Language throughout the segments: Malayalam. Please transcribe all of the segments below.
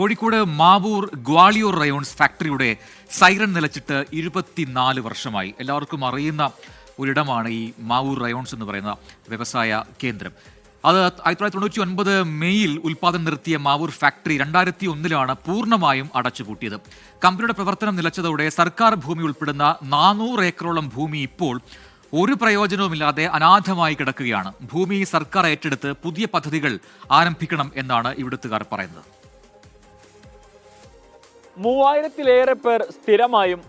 കോഴിക്കോട് മാവൂർ ഗ്വാളിയൂർ റയോൺസ് ഫാക്ടറിയുടെ സൈറൺ നിലച്ചിട്ട് ഇരുപത്തിനാല് വർഷമായി. എല്ലാവർക്കും അറിയുന്ന ഒരിടമാണ് ഈ മാവൂർ റയോൺസ് എന്ന് പറയുന്ന വ്യവസായ കേന്ദ്രം. അത് ആയിരത്തി തൊള്ളായിരത്തി തൊണ്ണൂറ്റി ഒൻപത് മെയ്യിൽ ഉൽപ്പാദനം നിർത്തിയ മാവൂർ ഫാക്ടറി രണ്ടായിരത്തി ഒന്നിലാണ് പൂർണമായും അടച്ചുപൂട്ടിയത്. കമ്പനിയുടെ പ്രവർത്തനം നിലച്ചതോടെ സർക്കാർ ഭൂമി ഉൾപ്പെടുന്ന നാനൂറ് ഏക്കറോളം ഭൂമി ഇപ്പോൾ ഒരു പ്രയോജനവുമില്ലാതെ അനാഥമായി കിടക്കുകയാണ്. ഭൂമി സർക്കാർ ഏറ്റെടുത്ത് പുതിയ പദ്ധതികൾ ആരംഭിക്കണം എന്നാണ് ഇവിടുത്തുകാർ പറയുന്നത്. മൂവായിരത്തിലേറെ പേർ സ്ഥിരമായും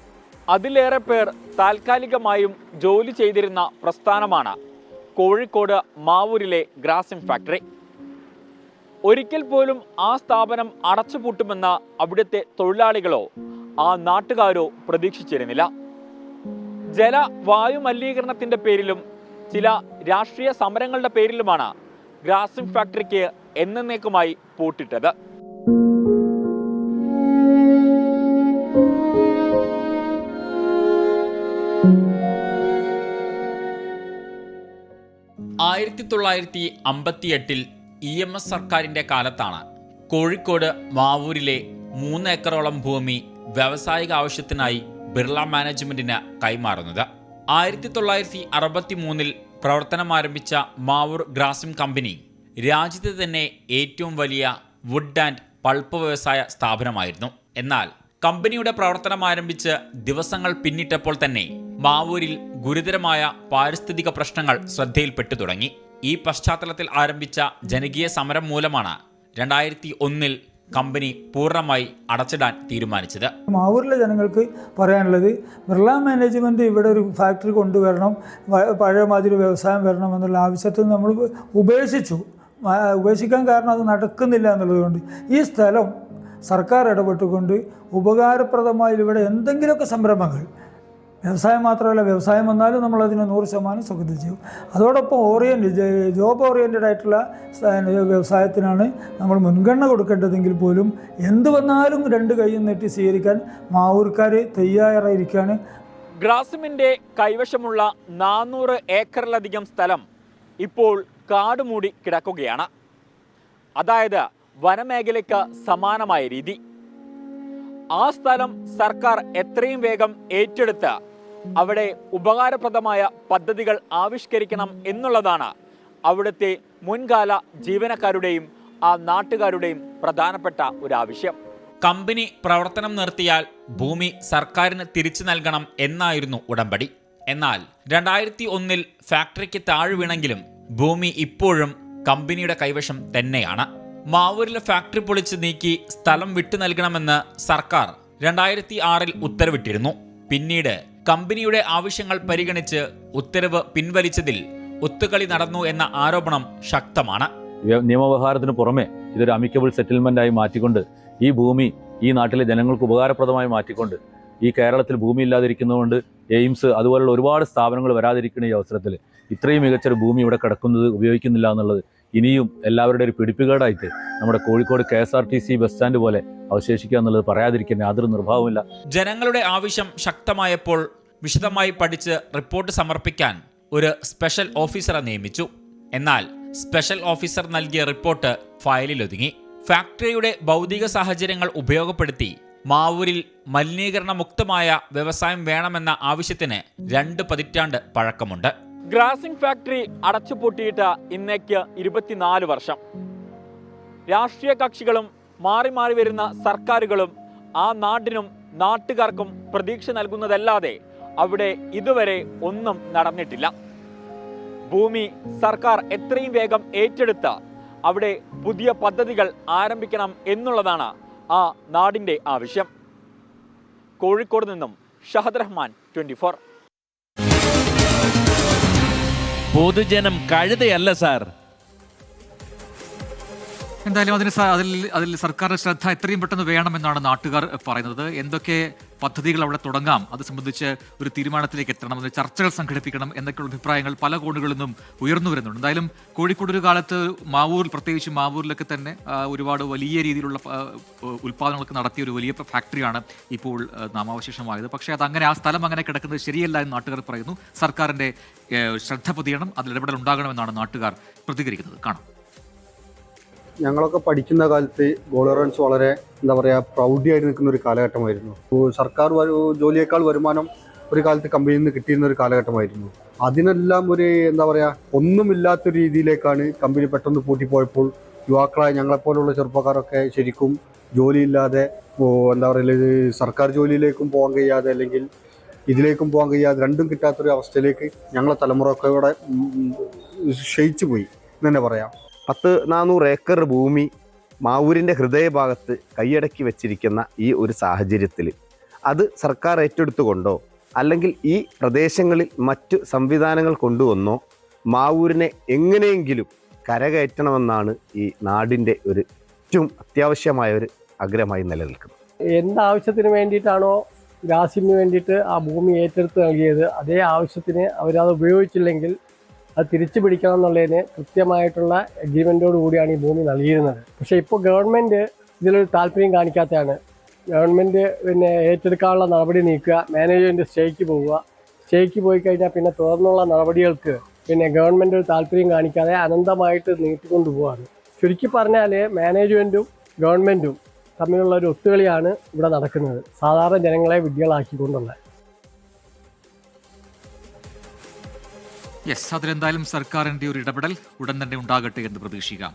അതിലേറെ പേർ താൽക്കാലികമായും ജോലി ചെയ്തിരുന്ന പ്രസ്ഥാനമാണ് കോഴിക്കോട് മാവൂരിലെ ഗ്രാസിം ഫാക്ടറി. ഒരിക്കൽ പോലും ആ സ്ഥാപനം അടച്ചുപൂട്ടുമെന്ന് അവിടുത്തെ തൊഴിലാളികളോ ആ നാട്ടുകാരോ പ്രതീക്ഷിച്ചിരുന്നില്ല. ജല വായു മലിനീകരണത്തിന്റെ പേരിലും ചില രാഷ്ട്രീയ സമരങ്ങളുടെ പേരിലുമാണ് ഗ്രാസിം ഫാക്ടറിക്ക് എന്നേക്കുമായി പൂട്ടിട്ടത്. ആയിരത്തി തൊള്ളായിരത്തി അമ്പത്തി എട്ടിൽ ഇ എം എസ് സർക്കാരിന്റെ കാലത്താണ് കോഴിക്കോട് മാവൂരിലെ മൂന്ന് ഏക്കറോളം ഭൂമി വ്യാവസായിക ആവശ്യത്തിനായി ബിർള മാനേജ്മെന്റിന് കൈമാറുന്നത്. ആയിരത്തി തൊള്ളായിരത്തി അറുപത്തി മൂന്നിൽ പ്രവർത്തനം ആരംഭിച്ച മാവൂർ ഗ്രാസിം കമ്പനി രാജ്യത്തെ തന്നെ ഏറ്റവും വലിയ വുഡ് ആൻഡ് പൾപ്പ് വ്യവസായ സ്ഥാപനമായിരുന്നു. എന്നാൽ കമ്പനിയുടെ പ്രവർത്തനം ആരംഭിച്ച് ദിവസങ്ങൾ പിന്നിട്ടപ്പോൾ തന്നെ മാവൂരിൽ ഗുരുതരമായ പാരിസ്ഥിതിക പ്രശ്നങ്ങൾ ശ്രദ്ധയിൽപ്പെട്ടു തുടങ്ങി. ഈ പശ്ചാത്തലത്തിൽ ആരംഭിച്ച ജനകീയ സമരം മൂലമാണ് രണ്ടായിരത്തി ഒന്നിൽ കമ്പനി പൂർണമായി അടച്ചിടാൻ തീരുമാനിച്ചത്. മാവൂരിലെ ജനങ്ങൾക്ക് പറയാനുള്ളത് ബിർള മാനേജ്മെന്റ് ഇവിടെ ഒരു ഫാക്ടറി കൊണ്ടുവരണം പഴയമാതിരി പഴയ മാതിരി വ്യവസായം വരണം എന്നുള്ള ആവശ്യത്തിൽ നമ്മൾ ഉപേക്ഷിച്ചു. ഉപേക്ഷിക്കാൻ കാരണം അത് നടക്കുന്നില്ല എന്നുള്ളതുകൊണ്ട് ഈ സ്ഥലം സർക്കാർ ഇടപെട്ടുകൊണ്ട് ഉപകാരപ്രദമായി ഇവിടെ എന്തെങ്കിലുമൊക്കെ സംരംഭങ്ങൾ വ്യവസായം മാത്രമല്ല വ്യവസായം വന്നാലും നമ്മൾ അതിന് നൂറ് ശതമാനം സ്വാഗതം ചെയ്യും. അതോടൊപ്പം ഓറിയന്റ് ജോബ് ഓറിയന്റഡ് ആയിട്ടുള്ള വ്യവസായത്തിനാണ് നമ്മൾ മുൻഗണന കൊടുക്കേണ്ടതെങ്കിൽ പോലും എന്ത് വന്നാലും രണ്ട് കൈയും നീട്ടി സ്വീകരിക്കാൻ മാവൂർക്കാർ തയ്യാറായിരിക്കുകയാണ് ഗ്രാസിമിന്റെ കൈവശമുള്ള നാനൂറ് ഏക്കറിലധികം സ്ഥലം ഇപ്പോൾ കാടുമൂടി കിടക്കുകയാണ്. അതായത് വനമേഖലയ്ക്ക് സമാനമായ രീതി. ആ സ്ഥലം സർക്കാർ എത്രയും വേഗം ഏറ്റെടുത്ത് അവിടെ ഉപകാരപ്രദമായ പദ്ധതികൾ ആവിഷ്കരിക്കണം എന്നുള്ളതാണ് അവിടുത്തെ മുൻകാല ജീവനക്കാരുടെയും ആ നാട്ടുകാരുടെയും പ്രധാനപ്പെട്ട ഒരു ആവശ്യം. കമ്പനി പ്രവർത്തനം നിർത്തിയാൽ ഭൂമി സർക്കാരിന് തിരിച്ചു നൽകണം എന്നായിരുന്നു ഉടമ്പടി. എന്നാൽ രണ്ടായിരത്തി ഒന്നിൽ ഫാക്ടറിക്ക് താഴ് വീണെങ്കിലും ഭൂമി ഇപ്പോഴും കമ്പനിയുടെ കൈവശം തന്നെയാണ്. മാവൂരിലെ ഫാക്ടറി പൊളിച്ച് നീക്കി സ്ഥലം വിട്ടു നൽകണമെന്ന് സർക്കാർ രണ്ടായിരത്തി ആറിൽ ഉത്തരവിട്ടിരുന്നു. പിന്നീട് കമ്പനിയുടെ ആവശ്യങ്ങൾ പരിഗണിച്ച് ഉത്തരവ് പിൻവലിച്ചതിൽ ഒത്തുകളി നടന്നു എന്ന ആരോപണം ശക്തമാണ്. വ്യ- നിയമവ്യവഹാരത്തിന് പുറമെ ഇതൊരു അമിക്കബിൾ സെറ്റിൽമെന്റ് ആയി മാറ്റിക്കൊണ്ട് ഈ ഭൂമി ഈ നാട്ടിലെ ജനങ്ങൾക്ക് ഉപകാരപ്രദമായി മാറ്റിക്കൊണ്ട് ഈ കേരളത്തിൽ ഭൂമി ഇല്ലാതിരിക്കുന്നതുകൊണ്ട് എയിംസ് അതുപോലുള്ള ഒരുപാട് സ്ഥാപനങ്ങൾ വരാതിരിക്കുന്ന ഈ അവസരത്തിൽ ഇത്രയും മികച്ചൊരു ഭൂമി ഇവിടെ കിടക്കുന്നത് ഉപയോഗിക്കുന്നില്ല എന്നുള്ളത് ഇനിയും എല്ലാവരുടെ ഒരു പിടിപ്പുകേടായിട്ട് നമ്മുടെ Kozhikode K S R T C bus stand പോലെ അവശേഷിക്കുക എന്നുള്ളത് പറയാതിരിക്കുന്ന യാതൊരു നിർഭാവമില്ല ജനങ്ങളുടെ ആവശ്യം ശക്തമായപ്പോൾ വിശദമായി പഠിച്ച് റിപ്പോർട്ട് സമർപ്പിക്കാൻ ഒരു സ്പെഷ്യൽ ഓഫീസറെ നിയമിച്ചു. എന്നാൽ സ്പെഷ്യൽ ഓഫീസർ നൽകിയ റിപ്പോർട്ട് ഫയലിൽ ഒതുങ്ങി ഫാക്ടറിയുടെ ഭൗതിക സാഹചര്യങ്ങൾ ഉപയോഗപ്പെടുത്തി മാവൂരിൽ മലിനീകരണ മുക്തമായ വ്യവസായം വേണമെന്ന ആവശ്യത്തിന് രണ്ട് പതിറ്റാണ്ട് പഴക്കമുണ്ട്. ഗ്രാസിംഗ് ഫാക്ടറി അടച്ചുപൂട്ടിയിട്ട് ഇന്നേക്ക് ഇരുപത്തിനാല് വർഷം. രാഷ്ട്രീയ കക്ഷികളും മാറി മാറി വരുന്ന സർക്കാരുകളും ആ നാടിനും നാട്ടുകാർക്കും പ്രതീക്ഷ നൽകുന്നതല്ലാതെ അവിടെ ഇതുവരെ ഒന്നും നടന്നിട്ടില്ല. ഭൂമി സർക്കാർ എത്രയും വേഗം ഏറ്റെടുത്ത് അവിടെ പുതിയ പദ്ധതികൾ ആരംഭിക്കണം എന്നുള്ളതാണ് ആ നാടിന്റെ ആവശ്യം. കോഴിക്കോട് നിന്നും ഷഹദ് റഹ്മാൻ ട്വന്റി പൊതുജനം കഴുതയല്ല സാർ. എന്തായാലും അതിന് അതിൽ അതിൽ സർക്കാർ ശ്രദ്ധ എത്രയും പെട്ടെന്ന് വേണമെന്നാണ് നാട്ടുകാർ പറയുന്നത്. എന്തൊക്കെ പദ്ധതികൾ അവിടെ തുടങ്ങാം? അത് സംബന്ധിച്ച് ഒരു തീരുമാനത്തിലേക്ക് എത്തണം അതിന് ചർച്ചകൾ സംഘടിപ്പിക്കണം എന്നൊക്കെയുള്ള അഭിപ്രായങ്ങൾ പല കോണുകളിൽ നിന്നും ഉയർന്നു വരുന്നുണ്ട്. എന്തായാലും കോഴിക്കോട് ഒരു കാലത്ത് മാവൂരിൽ പ്രത്യേകിച്ച് മാവൂരിലൊക്കെ തന്നെ ഒരുപാട് വലിയ രീതിയിലുള്ള ഉൽപ്പാദനങ്ങളൊക്കെ നടത്തിയ ഒരു വലിയ ഫാക്ടറിയാണ് ഇപ്പോൾ നാമാവശേഷമായത്. പക്ഷേ അത് അങ്ങനെ ആ സ്ഥലം അങ്ങനെ കിടക്കുന്നത് ശരിയല്ല എന്ന് നാട്ടുകാർ പറയുന്നു. സർക്കാരിന്റെ ഏ, ശ്രദ്ധ പൊതിയണം അതിൽ ഇടപെടൽ ഉണ്ടാകണമെന്നാണ് നാട്ടുകാർ പ്രതികരിക്കുന്നത്. കാണാം. ഞങ്ങളൊക്കെ പഠിക്കുന്ന കാലത്ത് റൺസ് വളരെ എന്താ പറയുക പ്രൗഢിയായിട്ട് നിൽക്കുന്ന ഒരു കാലഘട്ടമായിരുന്നു. സർക്കാർ ജോലിയേക്കാൾ വരുമാനം ഒരു കാലത്ത് കമ്പനിയിൽ നിന്ന് കിട്ടിയിരുന്ന ഒരു കാലഘട്ടമായിരുന്നു. അതിനെല്ലാം ഒരു എന്താ പറയുക ഒന്നുമില്ലാത്ത രീതിയിലേക്കാണ് കമ്പനി പെട്ടെന്ന് പൂട്ടിപ്പോയപ്പോൾ യുവാക്കളായ ഞങ്ങളെപ്പോലുള്ള ചെറുപ്പക്കാരൊക്കെ ശരിക്കും ജോലിയില്ലാതെ എന്താ പറയുക സർക്കാർ ജോലിയിലേക്കും പോകാൻ കഴിയാതെ അല്ലെങ്കിൽ ഇതിലേക്കും പോകാൻ കഴിയാതെ രണ്ടും കിട്ടാത്തൊരു അവസ്ഥയിലേക്ക് ഞങ്ങളെ തലമുറയൊക്കെ ഇവിടെ ക്ഷയിച്ചു പോയി. എന്ന് തന്നെ പറയാം. പത്ത് നാനൂറ് ഏക്കർ ഭൂമി മാവൂരിന്റെ ഹൃദയഭാഗത്ത് കൈയടക്കി വെച്ചിരിക്കുന്ന ഈ ഒരു സാഹചര്യത്തിൽ അത് സർക്കാർ ഏറ്റെടുത്തുകൊണ്ടോ അല്ലെങ്കിൽ ഈ പ്രദേശങ്ങളിൽ മറ്റു സംവിധാനങ്ങൾ കൊണ്ടുവന്നോ മാവൂരിനെ എങ്ങനെയെങ്കിലും കരകയറ്റണമെന്നാണ് ഈ നാടിന്റെ ഒരു ഏറ്റവും അത്യാവശ്യമായ ഒരു ആഗ്രഹമായി നിലനിൽക്കുന്നത്. എന്താവശ്യത്തിന് വേണ്ടിയിട്ടാണോ ഗ്രാസിന് വേണ്ടിയിട്ട് ആ ഭൂമി ഏറ്റെടുത്ത് നൽകിയത് അതേ ആവശ്യത്തിന് അവരത് ഉപയോഗിച്ചില്ലെങ്കിൽ അത് തിരിച്ചു പിടിക്കണം എന്നുള്ളതിന് കൃത്യമായിട്ടുള്ള എഗ്രിമെന്റോട് കൂടിയാണ് ഈ ഭൂമി നൽകിയിരുന്നത്. പക്ഷേ ഇപ്പോൾ ഗവൺമെന്റ് ഇതിലൊരു താല്പര്യം കാണിക്കാത്തതാണ്. ഗവൺമെന്റ് പിന്നെ ഏറ്റെടുക്കാനുള്ള നടപടി നീക്കുക മാനേജ്മെന്റ് സ്റ്റേക്ക് പോവുക. സ്റ്റേക്ക് പോയി കഴിഞ്ഞാൽ പിന്നെ തുടർന്നുള്ള നടപടികൾക്ക് പിന്നെ ഗവൺമെന്റ് ഒരു താല്പര്യം കാണിക്കാതെ അനന്തമായിട്ട് നീട്ടിക്കൊണ്ടു പോവാണ് ചുരുക്കി പറഞ്ഞാൽ മാനേജ്മെന്റും ഗവൺമെന്റും തമ്മിലുള്ള ഒരു ഒത്തുകളിയാണ് ഇവിടെ നടക്കുന്നത്. സാധാരണ ജനങ്ങളെ വിഡ്ഢികളാക്കിക്കൊണ്ടുള്ള. യെസ് അതിലെന്തായാലും സർക്കാരിന്റെ ഒരു ഇടപെടൽ ഉടൻ തന്നെ ഉണ്ടാകട്ടെ എന്ന് പ്രതീക്ഷിക്കാം.